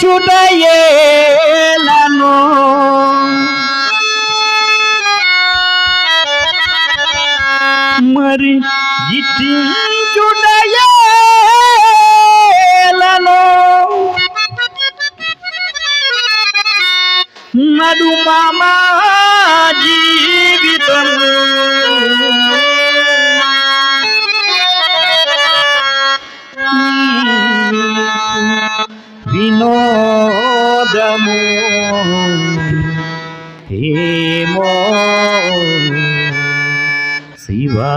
చుటయేలను మరి ఇటీ వినోదము ఏమో శివా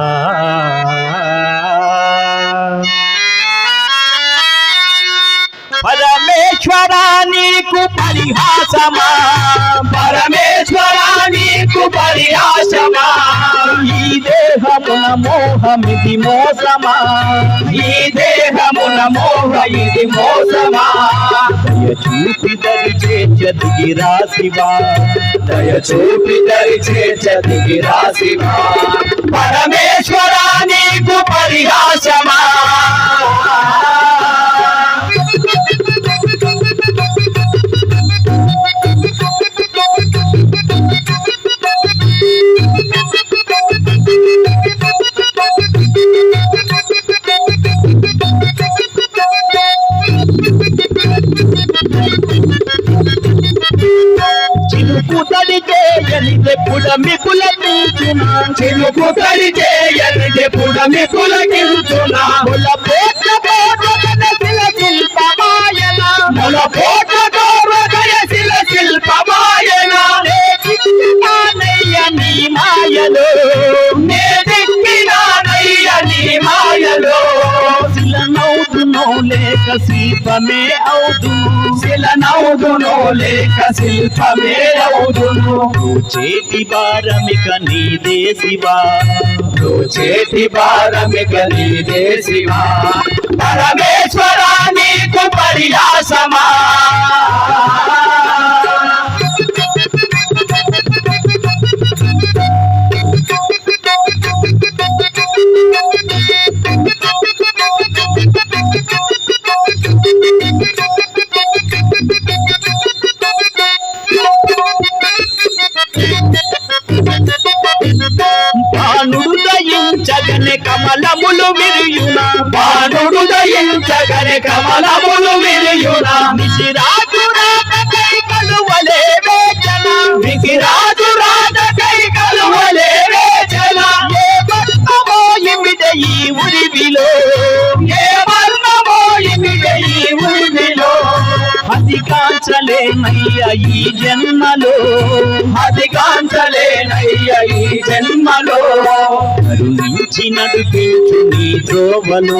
పరమేశ్వరా నీకు పరిహాసమా పరమేశ్వరా నీకు పరిహాసమా ఈ దేహమున మోహమిది మోసమా? ఈ దేహమున మోహ ఇది మోసమా? చూపి దరి చేర్చదిగిరా శివా దయ చూపి దరి చేర్చదిగిరా శివా పరమేశ్వరా నీకు పరిహాసమా? చిలుకు తడి చేయనిదే పుడమి పులకించునా చిలుకు తడి చేయనిదే పుడమి పులకించునా ముల పోట్ల పోటన శిల శిల్పమాయన ముల పోట్ల గౌరవయ శిల శిల్పమాయన నే మాయలో నే దిక్కినానయ్య నీ మాయలో శిల నౌదునో లేక శిల్పమే అవుదును శిల నౌదునో లేక శిల్పమే అవుదును చేతి భారమిక నీదే శివా చేతి భారమిక నీదే శివా పరమేశ్వరా నీకు పరిహాసమా. బాణుడు దయించగనే కమలములు విరియునా. బాణుడు దయించగనే కమలములు విరియునా. మిసిరాజు రాత కై కలువలే వేచన మిసిరాజు రాత కై కలువలే వేచన ఏ ఇమిడ ఈ ఉరివిలో ఏ మర్మమో ఇమిడ ఈ ఉరివిలో ఈ జన్మలో. అధికాంచలేనయ్య ఈ జన్మలో. కరుణించి నడిపించు నీ త్రోవలో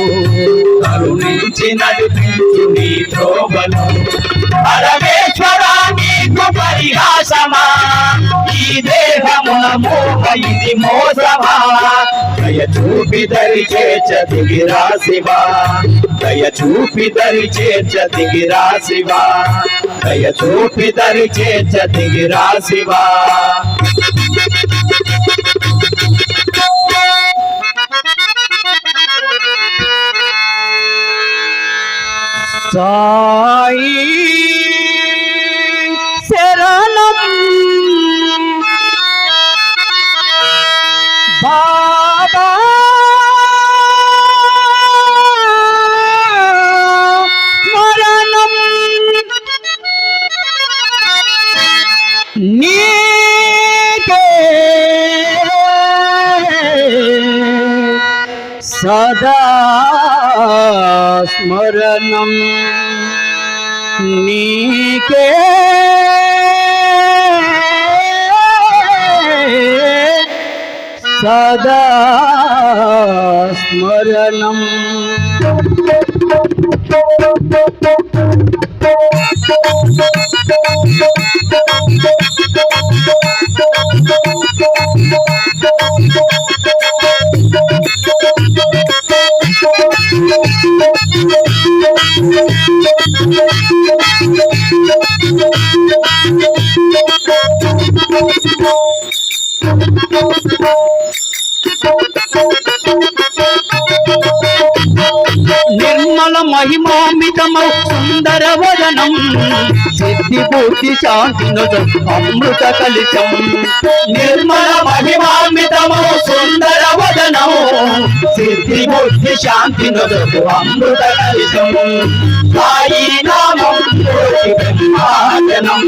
కరుణించి నడిపించు నీ త్రోవలో పరమేశ్వరా నీకు పరిహాసమా? ఈ దేహమున మోహ ఇది మోసమా? దయ చూపి దరి చేర్చ దిగిరా శివా దయ చూపి దరి చేర్చ దిగిరా శివా దయ చూపి దరి చేర్చ దిగిరా శివా సాయి శరణం స్మరణం నీకే. సదా స్మరణం. Thank you. నిర్మల మహిమామితమౌ సుందర వదనం. సిద్ధి పూర్తి శాంతి అమృత కలిశం. నిర్మల మహిమామితమౌ సుందర వదనం. సిద్ధి బుద్ధి శాంతి అమృత కలిశం. సాయి నామం బ్రహ్మాజనం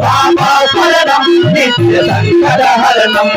బాబా స్మరణం నిత్య సంకర హరణం.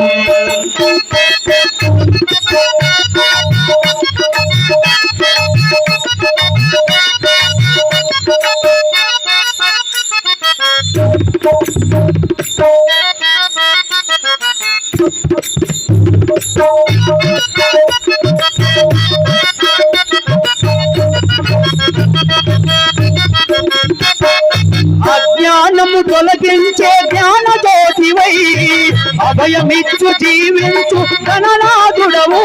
అభయమిచ్చు జీవించు గణనాథుడవు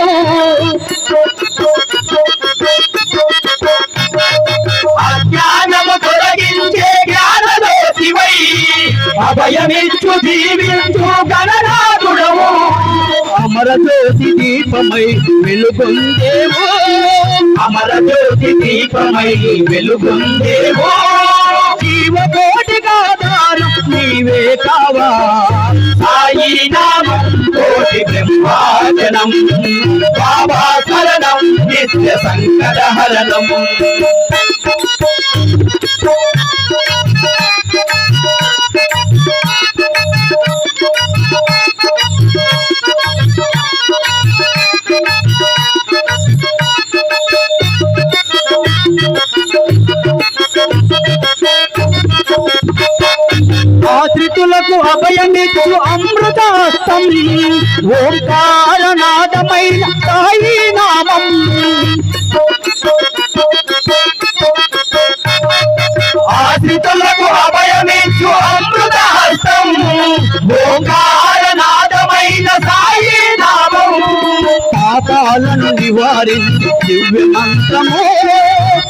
అజ్ఞానము తొలగించే జ్ఞాన అభయమిచ్చు జీవించు గణనాథుడవు అమర జ్యోతి దీపమై వెలుగొందేవో అమర జ్యోతి దీపమై వెలుగొందేవో జీవకోటి దారు నీవే కావా. బ్రహ్మాజనం బాబా శరణం. నిత్య సంకట హరణం. ఆశ్రితులకు అభయమిచ్చు అమృతాస్తం. ఓంకారనాదమైన సాయి నామం. ఆశ్రితులకు అభయమిచ్చు అమృతహస్తం ఓంకారనాదమైన సాయి నామం. పాపాలను నివారించి దివ్య మంత్రము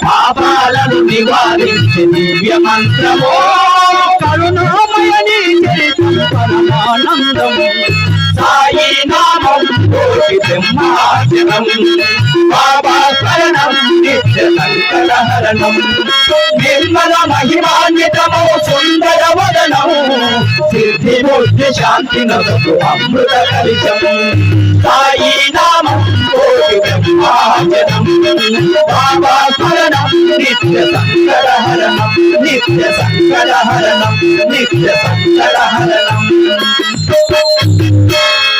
పాపాలను నివారించి దివ్య మంత్రము కరుణామయని పరమానందం సాయి నామం కోటి బాబా శరణం నిత్య సంకటహరణం నిర్మల మహిమాన్వితమో సుందర వదనము సిద్ధి బుద్ధి శాంతి అమృత కలిశం సాయి నామం కోటి బ్రహ్మాచనం బాబా శరణం నిత్య సంకటహరణం నిత్య సంకటహరణం నిత్య సంకటహరణం